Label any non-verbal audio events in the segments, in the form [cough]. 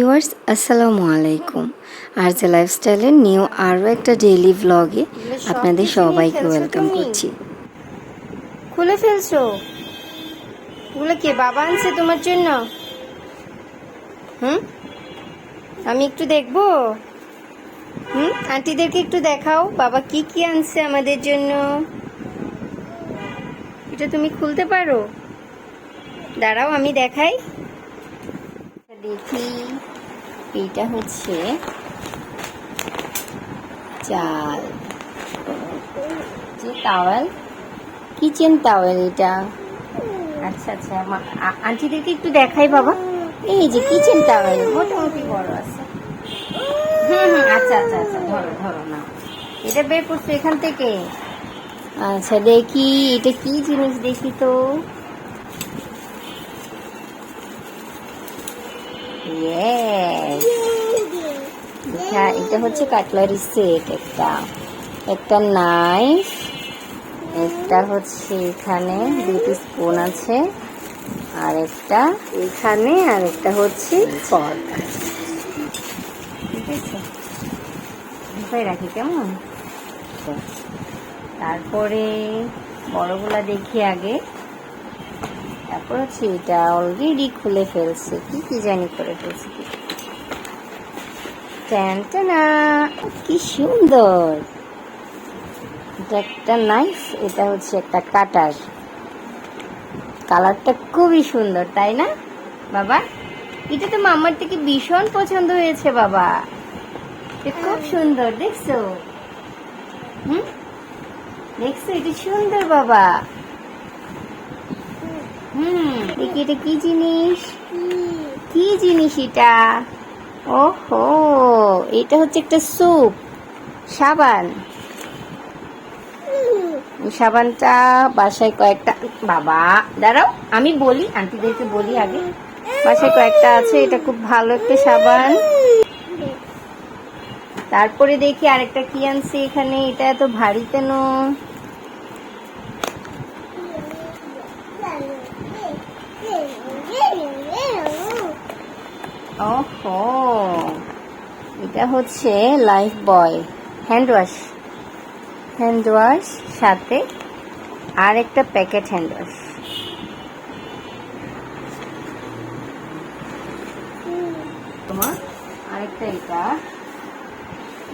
Viewers আসসালামু আলাইকুম। আর যে লাইফস্টাইলের নিউ আরও একটা ডেইলি ব্লগে আপনাদের সবাইকে ওয়েলকাম করছি। খুলে ফেলছো? ওগুলো কে বাবা আনছে তোমার জন্য? হুম? আমি একটু দেখব? হুম? আন্টিদেরকে একটু দেখাও। বাবা কি কি আনছে আমাদের জন্য? এটা তুমি খুলতে পারো? দাঁড়াও আমি দেখাই। দেখি। এইটা হচ্ছে চাল। যে টাওয়েল কিচেন টাওয়েল এটা। আচ্ছা আচ্ছা আন্টিদেরকে একটু দেখাই বাবা। এই যে কিচেন টাওয়েল মোটামুটি বড় আছে। হুম হুম আচ্ছা আচ্ছা আচ্ছা ধরো ধরো না এটা বের করছ এখান থেকে? আচ্ছা দেখি এটা কি জিনিস দেখি তো? Yes. এটা এটা হচ্ছে কাটলারি সেট একটা। একটা নাইফ একটা হচ্ছে এখানে দুটি স্পুন আছে, আর একটা এখানে, আর একটা হচ্ছে ফর্ক ঠিক আছে? ঢুকাই রাখি কেমন? তারপরে বড়গুলা দেখি আগে। তারপর হচ্ছে এটা অলরেডি খুলে ফেলছে। কি কি জানি করে ফেলছে। কি ট্যান্টানা কি সুন্দর। এটা একটা নাইফ এটা হচ্ছে একটা কাটার। কালারটা খুবই সুন্দর তাই না? বাবা এটা তো মামার থেকে ভীষণ পছন্দ হয়েছে বাবা। খুব সুন্দর দেখছ? হুম? দেখছ এটা সুন্দর বাবা। হুম। দেখি এটা কি জিনিস? কি জিনিস এটা? ওহো, এটা হচ্ছে একটা স্যুপ, সাবান। সাবানটা বাসায় কয়েকটা, বাবা, দাঁড়াও, আমি বলি, আন্টিদেরকে বলি আগে। বাসায় কয়েকটা আছে, এটা খুব ভালো একটা সাবান। তারপরে দেখি আরেকটা কি আনছি এখানে, এটা এত ভারী কেন? ওহো, এটা হচ্ছে Lifebuoy, hand wash. Hand wash, সাথে আর একটা প্যাকেট হ্যান্ড ওয়াশ। তোমার আরেকটা এটা।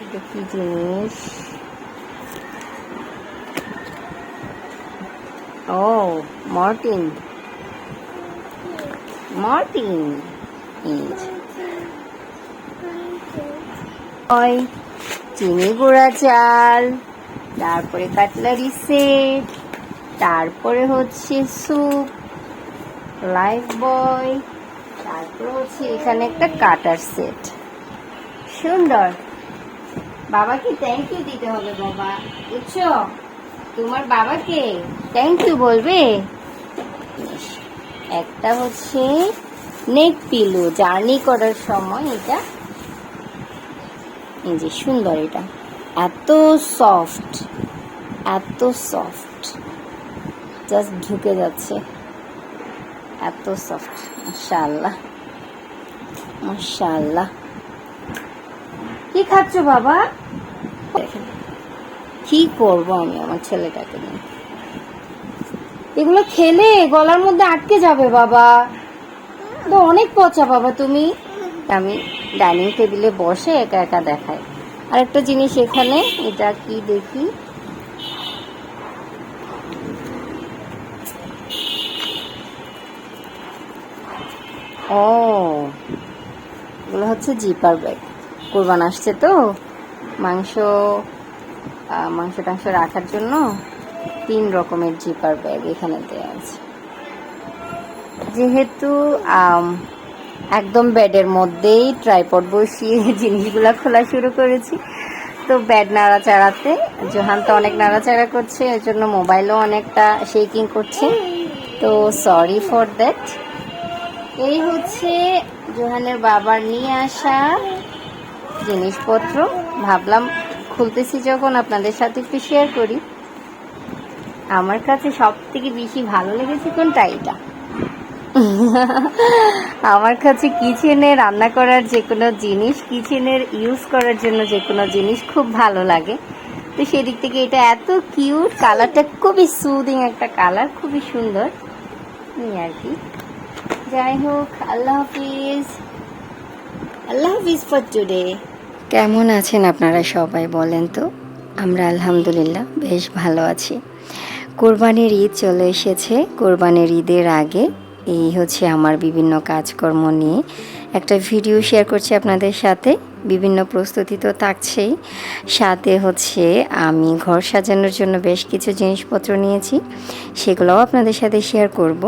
এটা কি জিনিস? ও, মর্টিন। মর্টিন, এই যে। ওই চিনি গুঁড়া চাল, তারপরে কাটলারি সেট, তারপরে হচ্ছে স্যুপ, লাইফ বয়, তারপরে হচ্ছে এখানে একটা কাটার সেট। সুন্দর। বাবাকে থ্যাংক ইউ দিতে হবে বাবা। বুঝছ? তোমার বাবাকে থ্যাংক ইউ বলবে? একটা হচ্ছে নেক পিলো, জার্নি করার সময় এটা এই যে সুন্দর এটা। এত সফট এত সফট জাস্ট ঢুকে যাচ্ছে। এত সফট মাশাআল্লাহ। মাশাআল্লাহ। কি খাচ্ছ বাবা? কি করব আমি আমার ছেলেটাকে নিয়ে? এগুলো খেলে গলার মধ্যে আটকে যাবে বাবা। অনেক পচা বাবা তুমি। আমি ডাইনিং টেবিলে বসে একা একা দেখায়। আর একটা জিনিস এখানে, এটা কি দেখি? ও, এগুলো হচ্ছে জিপার ব্যাগ। কোরবান আসছে তো? মাংস মাংস টাংস রাখার জন্য তিন রকমের জিপার ব্যাগ এখানে দেওয়া আছে। যেহেতু একদম বেডের মধ্যেই ট্রাইপড বসিয়ে জিনিসগুলো খোলা শুরু করেছি। তো ব্যাড নাড়াচাড়াতে, জোহান তো অনেক নাড়াচাড়া করছে এর জন্য মোবাইলও অনেকটা শেকিং করছে। তো সরি ফর দ্যাট এই হচ্ছে জোহানের বাবার নিয়ে আসা জিনিসপত্র। ভাবলাম খুলতেছি যখন আপনাদের সাথে একটু শেয়ার করি। আমার কাছে সব থেকে বেশি ভালো লেগেছে কোনটা? এটা [laughs] আমার কাছে কিচেনে রান্না করার যে কোনো জিনিস, কিচেনের ইউজ করার জন্য যে কোনো জিনিস খুব ভালো লাগে। তো সেদিক থেকে এটা এত কিউট কালারটা খুবই সুদিং একটা কালার খুবই সুন্দর। আর কি। যাই হোক, আল্লাহ হাফিজ। আল্লাহ হাফিজ ফর টুডে কেমন আছেন আপনারা সবাই বলেন তো? আমরা আলহামদুলিল্লাহ বেশ ভালো আছি। কোরবানির ঈদ চলে এসেছে। কোরবানির ঈদের আগে এই হচ্ছে আমার বিভিন্ন কাজকর্ম নিয়ে। একটা ভিডিও শেয়ার করছি আপনাদের সাথে, বিভিন্ন প্রস্তুতি তো থাকছেই। সাথে হচ্ছে আমি ঘর সাজানোর জন্য বেশ কিছু জিনিসপত্র নিয়েছি, সেগুলোও আপনাদের সাথে শেয়ার করব।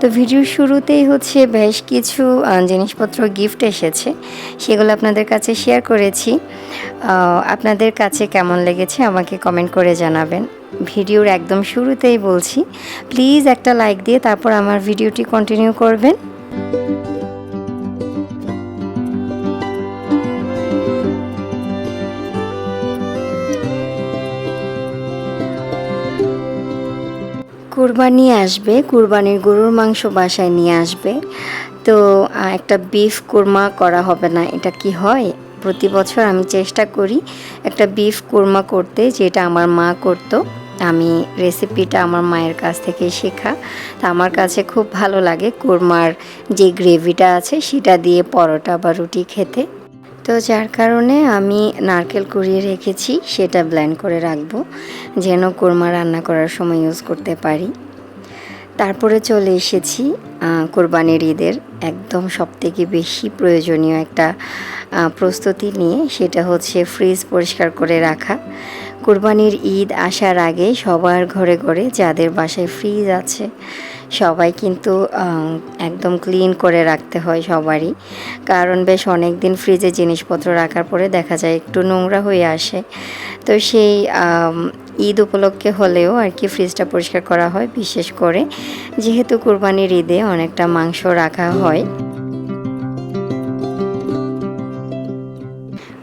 তো ভিডিওর শুরুতেই হচ্ছে বেশ কিছু জিনিসপত্র গিফট এসেছে, সেগুলো আপনাদের কাছে শেয়ার করেছি। আপনাদের কাছে কেমন লেগেছে আমাকে কমেন্ট করে জানাবেন। ভিডিওর একদম শুরুতেই বলছি প্লিজ একটা লাইক দিয়ে তারপর আমার ভিডিওটি কন্টিনিউ করবেন। কুরবানি আসবে, কুরবানির গরুর মাংস বাসায় নিয়ে আসবে। তো একটা বিফ কুরমা করা হবে না, এটা কি হয়? প্রতি বছর আমি চেষ্টা করি একটা বিফ কুরমা করতে, যেটা আমার মা করতো। আমি রেসিপিটা আমার মায়ের কাছ থেকে শেখা। তা আমার কাছে খুব ভালো লাগে কুরমার যে গ্রেভিটা আছে সেটা দিয়ে পরোটা বা রুটি খেতে। তো যার কারণে আমি নারকেল কুড়িয়ে রেখেছি, সেটা ব্ল্যান্ড করে রাখব, যেন কোরমা রান্না করার সময় ইউজ করতে পারি। তারপরে চলে এসেছি কোরবানির ঈদের একদম সবথেকে বেশি প্রয়োজনীয় একটা প্রস্তুতি নিয়ে, সেটা হচ্ছে ফ্রিজ পরিষ্কার করে রাখা। কোরবানির ঈদ আসার আগে সবার ঘরে ঘরে যাদের বাসায় ফ্রিজ আছে, সবাই কিন্তু একদম ক্লিন করে রাখতে হয় সবারই। কারণ বেশ অনেক দিন ফ্রিজে জিনিসপত্র রাখার পরে দেখা যায় একটু নোংরা হয়ে আসে। তো সেই ঈদ উপলক্ষে হলেও আর কি ফ্রিজটা পরিষ্কার করা হয়, বিশেষ করে যেহেতু কোরবানির ঈদে অনেকটা মাংস রাখা হয়।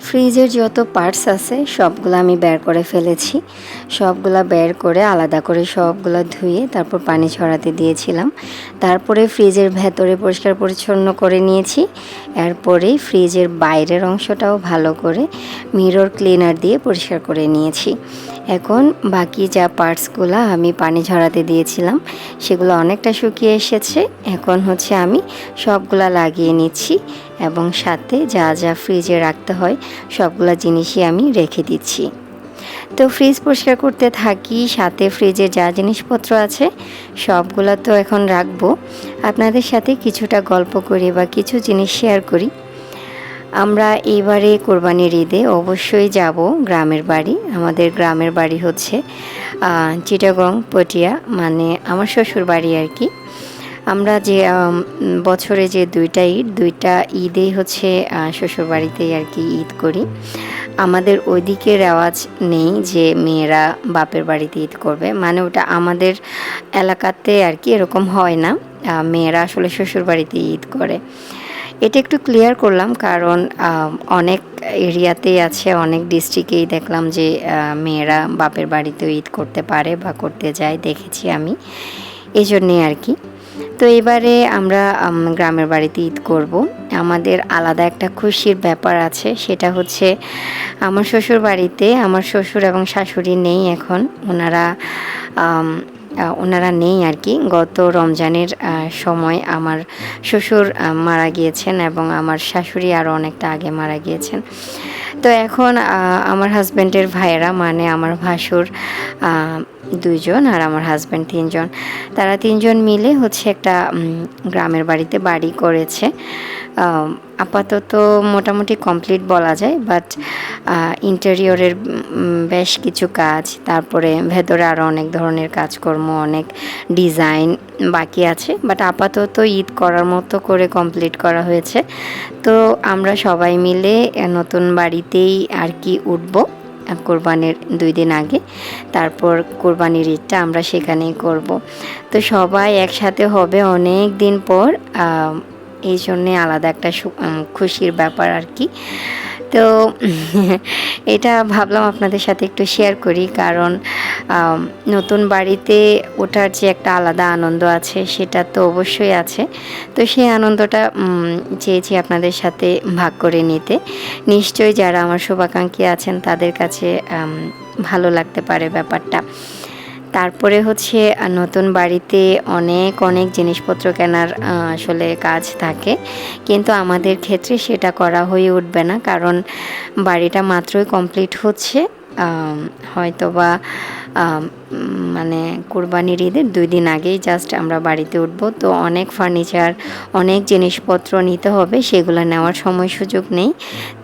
ফ্রিজের যত পার্টস আছে, সবগুলো আমি বের করে ফেলেছি। সবগুলা বের করে আলাদা করে সবগুলো ধুয়ে তারপর পানি ছড়াতে দিয়েছিলাম। তারপরে ফ্রিজের ভেতরে পরিষ্কার পরিচ্ছন্ন করে নিয়েছি। এরপরে ফ্রিজের বাইরের অংশটাও ভালো করে মিরর ক্লিনার দিয়ে পরিষ্কার করে নিয়েছি। এখন বাকি যা পার্টসগুলো আমি পানি ঝরাতে দিয়েছিলাম, সেগুলো অনেকটা শুকিয়ে এসেছে। এখন হচ্ছে আমি সবগুলা লাগিয়ে নিচ্ছি এবং সাথে যা যা ফ্রিজে রাখতে হয়, সবগুলা জিনিসই আমি রেখে দিচ্ছি। তো ফ্রিজ পরিষ্কার করতে থাকি, সাথে ফ্রিজে যা জিনিসপত্র আছে, সবগুলো তো এখন রাখব। আপনাদের সাথে কিছুটা গল্প করি বা কিছু জিনিস শেয়ার করি। আমরা এইবারে কোরবানির ঈদে অবশ্যই যাব গ্রামের বাড়ি। আমাদের গ্রামের বাড়ি হচ্ছে চিটাগং পটিয়া মানে আমার শ্বশুর বাড়ি আর কি। আমরা যে বছরে যে দুইটা ঈদ দুইটা ঈদেই হচ্ছে আহ, শ্বশুর বাড়িতেই আর কি ঈদ করি। আমাদের ওইদিকে রেওয়াজ নেই যে মেয়েরা বাপের বাড়িতে ঈদ করবে। মানে ওটা আমাদের এলাকাতে আর কি এরকম হয় না। মেয়েরা আসলে শ্বশুরবাড়িতে ঈদ করে। এটা একটু ক্লিয়ার করলাম কারণ অনেক এরিয়াতেই আছে অনেক ডিস্ট্রিক্টেই দেখলাম যে মেয়েরা বাপের বাড়িতেও ঈদ করতে পারে বা করতে যায় দেখেছি আমি। এই জন্যে আর কি তো এবারে আমরা গ্রামের বাড়িতে ঈদ করব। আমাদের আলাদা একটা খুশির ব্যাপার আছে, সেটা হচ্ছে আমার শ্বশুর বাড়িতে আমার শ্বশুর এবং শাশুড়ি নেই এখন। ওনারা ওনারা নেই আর কি। গত রমজানের সময় আমার শ্বশুর মারা গিয়েছেন এবং আমার শাশুড়ি আরও অনেকটা আগে মারা গিয়েছেন। তো এখন আমার হাজব্যান্ডের ভাইয়েরা মানে আমার ভাসুর দুইজন আর আমার হাজব্যান্ড তিনজন। তারা তিনজন মিলে হচ্ছে একটা গ্রামের বাড়িতে বাড়ি করেছে। আপাতত মোটামুটি কমপ্লিট বলা যায় বাট ইন্টেরিয়রের বেশ কিছু কাজ, তারপরে ভেতরে আরও অনেক ধরনের কাজকর্ম, অনেক ডিজাইন বাকি আছে বাট আপাতত ঈদ করার মতো করে কমপ্লিট করা হয়েছে। তো আমরা সবাই মিলে নতুন বাড়িতেই আর কি উঠবো। কোরবানির দুই দিন আগে। তারপর কোরবানির ঈদটা আমরা সেখানেই করব। তো সবাই একসাথে হবে অনেক দিন পর এই জন্যে আলাদা একটা খুশির ব্যাপার আর কি। তো [laughs] এটা ভাবলাম আপনাদের সাথে একটু শেয়ার করি, কারণ নতুন বাড়িতে ওঠার যে একটা আলাদা আনন্দ আছে সেটা তো অবশ্যই আছে। তো সেই আনন্দটা চেয়েছি আপনাদের সাথে ভাগ করে নিতে। নিশ্চয়ই যারা আমার শুভাকাঙ্ক্ষী আছেন তাদের কাছে ভালো লাগতে পারে ব্যাপারটা। তারপরে হচ্ছে নতুন বাড়িতে অনেক অনেক জিনিসপত্র কেনার আসলে কাজ থাকে। কিন্তু আমাদের ক্ষেত্রে সেটা করা হয়ে উঠবে না, কারণ বাড়িটা মাত্রই কমপ্লিট হচ্ছে। হয়তোবা মানে কোরবানির ঈদের দুই দিন আগেই জাস্ট আমরা বাড়িতে উঠব তো অনেক ফার্নিচার অনেক জিনিসপত্র নিতে হবে, সেগুলো নেওয়ার সময় সুযোগ নেই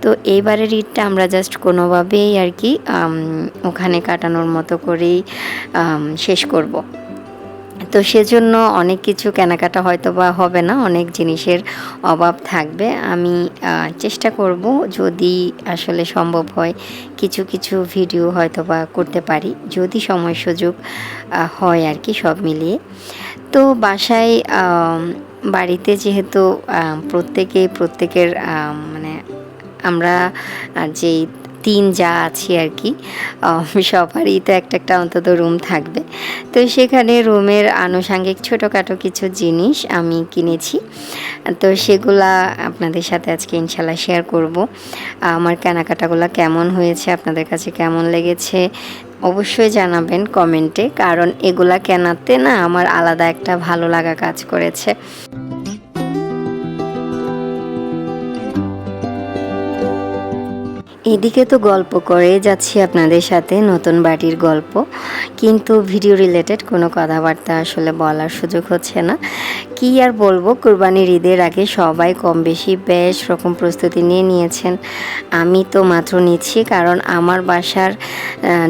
তো এইবারের ঈদটা আমরা জাস্ট কোনোভাবেই আর কি ওখানে কাটানোর মতো করেই শেষ করব। তো সেজন্য অনেক কিছু কেনাকাটা হয়তো বা হবে না, অনেক জিনিসের অভাব থাকবে। আমি চেষ্টা করব যদি আসলে সম্ভব হয় কিছু কিছু ভিডিও হয়তো বা করতে পারি, যদি সময় সুযোগ হয় আর কি সব মিলিয়ে। তো বাসায় বাড়িতে যেহেতু প্রত্যেকে প্রত্যেকের মানে আমরা যেই তিন যা আছি আর কি সবারই তো একটা একটা অন্তত রুম থাকবে। তো সেখানে রুমের আনুষাঙ্গিক ছোটোখাটো কিছু জিনিস আমি কিনেছি। তো সেগুলা আপনাদের সাথে আজকে ইনশাল্লাহ শেয়ার করব। আমার কেনাকাটাগুলো কেমন হয়েছে, আপনাদের কাছে কেমন লেগেছে, অবশ্যই জানাবেন কমেন্টে কারণ এগুলা কেনাতে না আমার আলাদা একটা ভালো লাগা কাজ করেছে। এদিকে তো গল্প করে যাচ্ছি আপনাদের সাথে নতুন বাড়ির গল্প। কিন্তু ভিডিও রিলেটেড কোনো কথাবার্তা আসলে বলার সুযোগ হচ্ছে না। কি আর বলব? কুরবানির ঈদের আগে সবাই কম বেশি বেশ রকম প্রস্তুতি নিয়ে নিয়েছেন। আমি তো মাত্র নিচ্ছি, কারণ আমার বাসার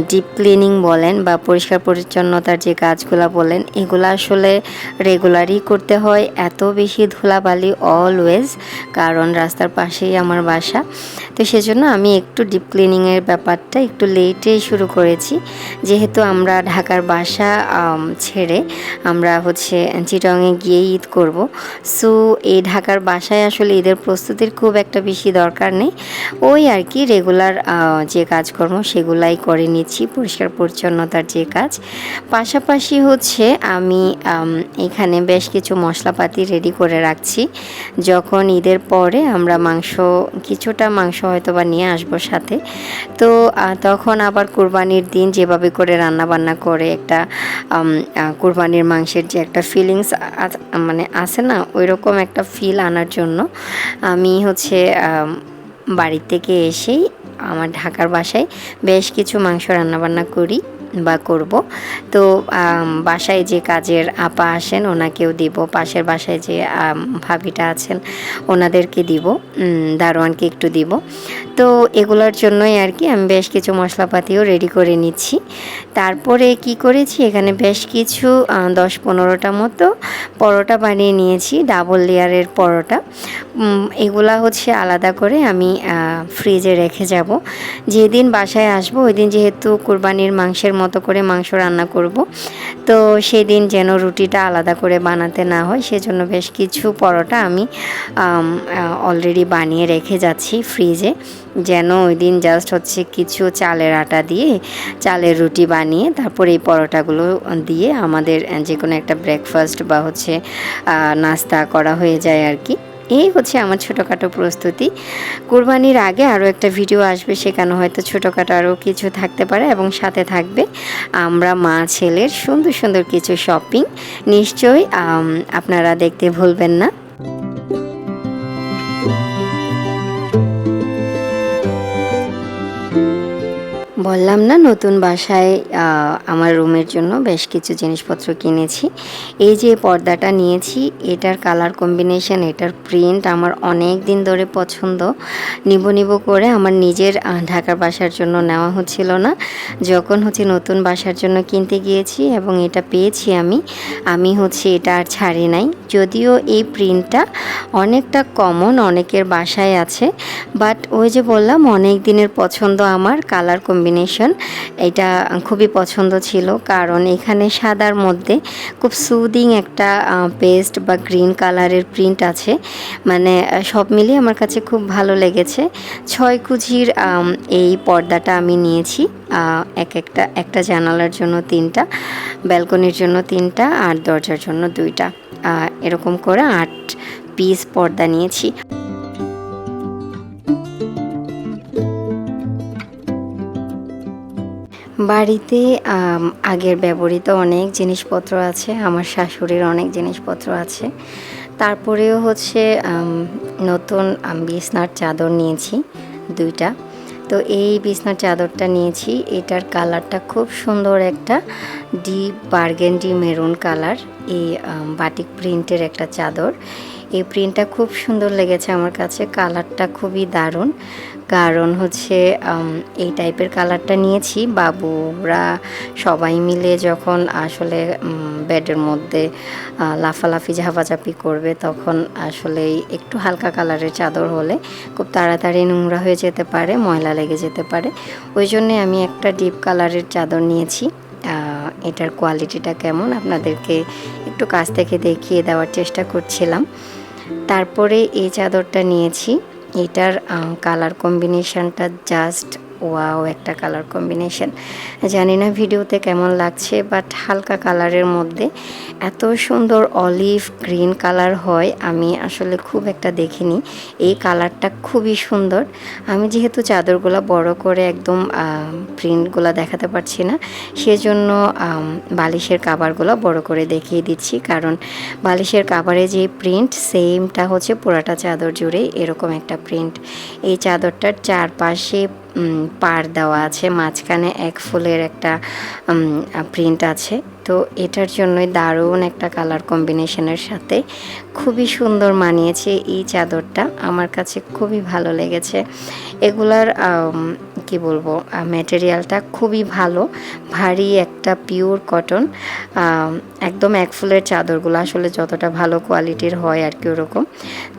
ডিপ ক্লিনিং বলেন বা পরিষ্কার পরিচ্ছন্নতার যে কাজগুলো বলেন, এগুলো আসলে রেগুলারই করতে হয়। এত বেশি ধুলাবালি অলওয়েজ কারণ রাস্তার পাশেই আমার বাসা। তো সেজন্য আমি একটু ডিপ ক্লিনিংয়ের ব্যাপারটা একটু লেটেই শুরু করেছি। যেহেতু আমরা ঢাকার বাসা ছেড়ে আমরা হচ্ছে, চিটংয়ে গিয়ে ঈদ করব। সো, এই ঢাকার বাসায় আসলে ঈদের প্রস্তুতির খুব একটা বেশি দরকার নেই। ওই আর কি রেগুলার যে কাজকর্ম সেগুলাই করে নিচ্ছি, পরিষ্কার পরিচ্ছন্নতার যে কাজ। পাশাপাশি হচ্ছে আমি এখানে বেশ কিছু মশলাপাতি রেডি করে রাখছি। যখন ঈদের পরে আমরা মাংস, কিছুটা মাংস হয়তো বা নিয়ে আসব সাথে। তো তখন আবার কুরবানির দিন যেভাবে করে রান্না বান্না করে একটা কুরবানির মাংসের যে একটা ফিলিংস মানে আছে না ওই রকম একটা ফিল আনার জন্য আমি হচ্ছে আম, বাড়ি থেকে এসেই আমার ঢাকার বাসায় বেশ কিছু মাংস রান্নাবান্না করি বা করব। তো বাসায় যে কাজের আপা আসেন ওনাকেও দিব পাশের বাসায় যে ভাবিটা আছেন ওনাদেরকে দিব দারোয়ানকে একটু দিব। তো এগুলোর জন্যই আর কি আমি বেশ কিছু মশলাপাতিও রেডি করে নিচ্ছি। তারপরে কি করেছি? এখানে বেশ কিছু দশ পনেরোটা মতো পরোটা বানিয়ে নিয়েছি ডাবল লেয়ারের পরোটা। এগুলা হচ্ছে আলাদা করে আমি ফ্রিজে রেখে যাব। যেদিন বাসায় আসব ওই দিন যেহেতু কোরবানির মাংসের মতো করে মাংস রান্না করব, তো সেদিন যেন রুটিটা আলাদা করে বানাতে না হয়, সেজন্য বেশ কিছু পরোটা আমি অলরেডি বানিয়ে রেখে যাচ্ছি ফ্রিজে যেন ওই দিন জাস্ট হচ্ছে কিছু চালের আটা দিয়ে, চালের রুটি বানিয়ে, তারপর এই পরোটাগুলো দিয়ে আমাদের যে কোনো একটা ব্রেকফাস্ট বা হচ্ছে নাস্তা করা হয়ে যায় আর কি এই হচ্ছে আমার ছোটোখাটো প্রস্তুতি। কোরবানির আগে আরও একটা ভিডিও আসবে, সেখানে হয়তো ছোটোখাটো আরও কিছু থাকতে পারে এবং সাথে থাকবে আমরা মা ছেলের সুন্দর সুন্দর কিছু শপিং নিশ্চয়ই আপনারা দেখতে ভুলবেন না। বললাম না, নতুন বাসায় আমার রুমের জন্য বেশ কিছু জিনিসপত্র কিনেছি। এই যে পর্দাটা নিয়েছি, এটার কালার কম্বিনেশন এটার প্রিন্ট আমার অনেক দিন ধরে পছন্দ। নিব নিব করে আমার নিজের ঢাকার বাসার জন্য নেওয়া হচ্ছিল না। যখন হচ্ছে নতুন বাসার জন্য কিনতে গিয়েছি এবং এটা পেয়েছি আমি আমি হচ্ছে এটা আর ছাড়ি নাই। যদিও এই প্রিন্টটা অনেকটা কমন অনেকের বাসায় আছে বাট ওই যে বললাম অনেক দিনের পছন্দ আমার কালার কম্বিনেশন এটা খুবই পছন্দ ছিল। কারণ এখানে সাদার মধ্যে খুব সুদিং একটা পেস্ট বা গ্রিন কালারের প্রিন্ট আছে। মানে সব মিলিয়ে আমার কাছে খুব ভালো লেগেছে। ছয় কুচির এই পর্দাটা আমি নিয়েছি। এক একটা একটা জানালার জন্য তিনটা, ব্যালকনির জন্য তিনটা, আর দরজার জন্য দুইটা। এরকম করে আট পিস পর্দা নিয়েছি। বাড়িতে আগের ব্যবহৃত অনেক জিনিসপত্র আছে, আমার শাশুড়ির অনেক জিনিসপত্র আছে। তারপরেও হচ্ছে নতুন বিছনার চাদর নিয়েছি, দুইটা। তো এই বিছনার চাদরটা নিয়েছি, এটার কালারটা খুব সুন্দর একটা ডিপ বার্গেন্ডি মেরুন কালার, এই বাটিক প্রিন্টের একটা চাদর। এই প্রিন্টটা খুব সুন্দর লেগেছে আমার কাছে। কালারটা খুবই দারুণ। কারণ হচ্ছে এই টাইপের কালারটা নিয়েছি। বাবুরা সবাই মিলে যখন আসলে বেডের মধ্যে লাফালাফি, ঝাপাঝাপি করবে, তখন আসলে একটু হালকা কালারের চাদর হলে খুব তাড়াতাড়ি নোংরা হয়ে যেতে পারে, ময়লা লেগে যেতে পারে। ওই জন্যে আমি একটা ডিপ কালারের চাদর নিয়েছি। এটার কোয়ালিটিটা কেমন, আপনাদেরকে একটু কাছ থেকে দেখিয়ে দেওয়ার চেষ্টা করছিলাম। তারপরে এই চাদরটা নিয়েছি। এটার কালার কম্বিনেশানটা জাস্ট ওয়াও একটা কালার কম্বিনেশন জানি না ভিডিওতে কেমন লাগছে বাট হালকা কালারের মধ্যে এত সুন্দর অলিভ গ্রিন কালার হয়, আমি আসলে খুব একটা দেখিনি। এই কালারটা খুবই সুন্দর। আমি যেহেতু চাদরগুলো বড় করে একদম প্রিন্টগুলো দেখাতে পারছি না, সেজন্য বালিশের কাবারগুলো বড় করে দেখিয়ে দিচ্ছি। কারণ বালিশের কাবারে যে প্রিন্ট সেমটা হচ্ছে পুরাটা চাদর জুড়ে এরকম একটা প্রিন্ট এই চাদরটার চারপাশে পাড় দেওয়া আছে, মাঝখানে এক ফুলের একটা প্রিন্ট আছে। তো এটার জন্যই দারুণ একটা কালার কম্বিনেশনের সাথে খুবই সুন্দর মানিয়েছে এই চাদরটা। আমার কাছে খুবই ভালো লেগেছে। এগুলার কি বলব ম্যাটেরিয়ালটা খুবই ভালো, ভারী একটা পিওর কটন একদম এক ফুলের চাদরগুলো আসলে যতটা ভালো কোয়ালিটির হয় আর কি ওরকম।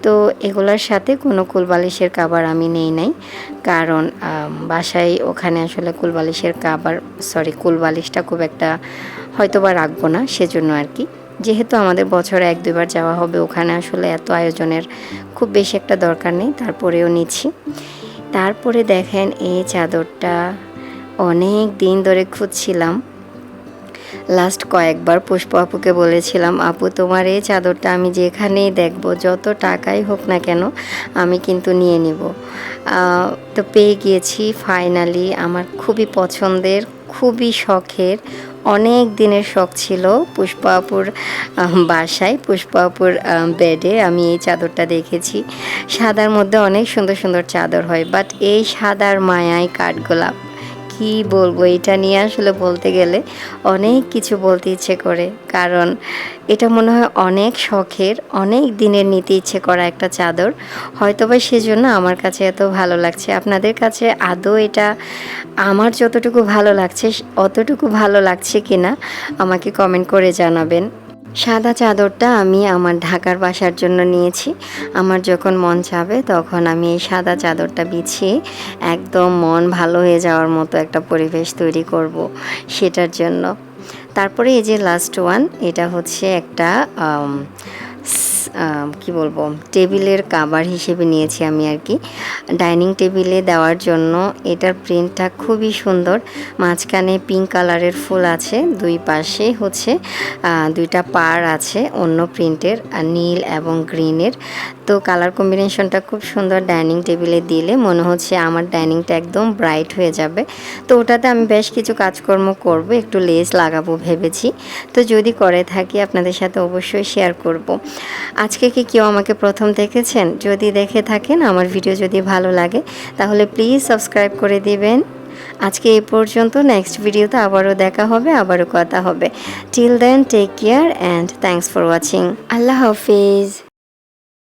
তো এগুলার সাথে কোনো কুলবালিশের কাবার আমি নেই নাই, কারণ বাসায় ওখানে আসলে কুলবালিশের কাবার সরি কুলবালিশটা খুব একটা হয়তো বা রাখব না, সেজন্য আর কি। যেহেতু আমাদের বছরে এক দুবার যাওয়া হবে, ওখানে আসলে এত আয়োজনের খুব বেশি একটা দরকার নেই, তারপরেও নিচ্ছি। তারপরে দেখেন এই চাদরটা অনেক দিন ধরে খুঁজছিলাম। লাস্ট কয়েকবার পুষ্প আপুকে বলেছিলাম, আপু, তোমার এই চাদরটা আমি যেখানেই দেখব, যত টাকাই হোক না কেন, আমি কিন্তু নিয়ে নিব। তো পেয়ে গিয়েছি ফাইনালি আমার খুবই পছন্দের, খুবই শখের অনেক দিনের শখ ছিল পুষ্পাপুর বাসায়। পুষ্পাপুর বেডে আমি এই চাদরটা দেখেছি। সাদার মধ্যে অনেক সুন্দর সুন্দর চাদর হয় বাট এই সাদার মায়ায় কাঠগোলাপ। কি বলব? এটা নিয়ে আসলে বলতে গেলে অনেক কিছু বলতে ইচ্ছে করে। কারণ এটা মনে হয় অনেক শখের, অনেক দিনের নিতে ইচ্ছে করা একটা চাদর। হয়তোবা সেজন্য আমার কাছে এত ভালো লাগছে। আপনাদের কাছে আদৌ এটা আমার যতটুকু ভালো লাগছে, অতটুকু ভালো লাগছে কিনা আমাকে কমেন্ট করে জানাবেন। সাদা চাদরটা আমি আমার ঢাকার বাসার জন্য নিয়েছি। আমার যখন মন চাবে তখন আমি এই সাদা চাদরটা বিছিয়ে একদম মন ভালো হয়ে যাওয়ার মতো একটা পরিবেশ তৈরি করব সেটার জন্য। তারপরে এই যে লাস্ট ওয়ান এটা হচ্ছে একটা কি বলব, টেবিলের কাবার হিসেবে নিয়েছি আমি আর কি। ডাইনিং টেবিলে দেওয়ার জন্য এটার প্রিন্টটা খুবই সুন্দর। মাঝখানে পিঙ্ক কালারের ফুল আছে, দুই পাশে হচ্ছে দুইটা পার আছে অন্য প্রিন্টের নীল এবং গ্রিনের তো কালার কম্বিনেশনটা খুব সুন্দর ডাইনিং টেবিলে দিলে মনে হচ্ছে আমার ডাইনিংটা একদম ব্রাইট হয়ে যাবে। তো ওটাতে আমি বেশ কিছু কাজকর্ম করব, একটু লেস লাগাবো ভেবেছি। তো যদি করে থাকি আপনাদের সাথে অবশ্যই শেয়ার করব। আজকে কি কেউ আমাকে প্রথম দেখেছেন? যদি দেখে থাকেন, আমার ভিডিও যদি ভালো লাগে, তাহলে প্লিজ সাবস্ক্রাইব করে দিবেন। আজকে এই পর্যন্ত নেক্সট ভিডিওতে আবারও দেখা হবে, আবারও কথা হবে। Till then take care and thanks for watching Allah Hafiz.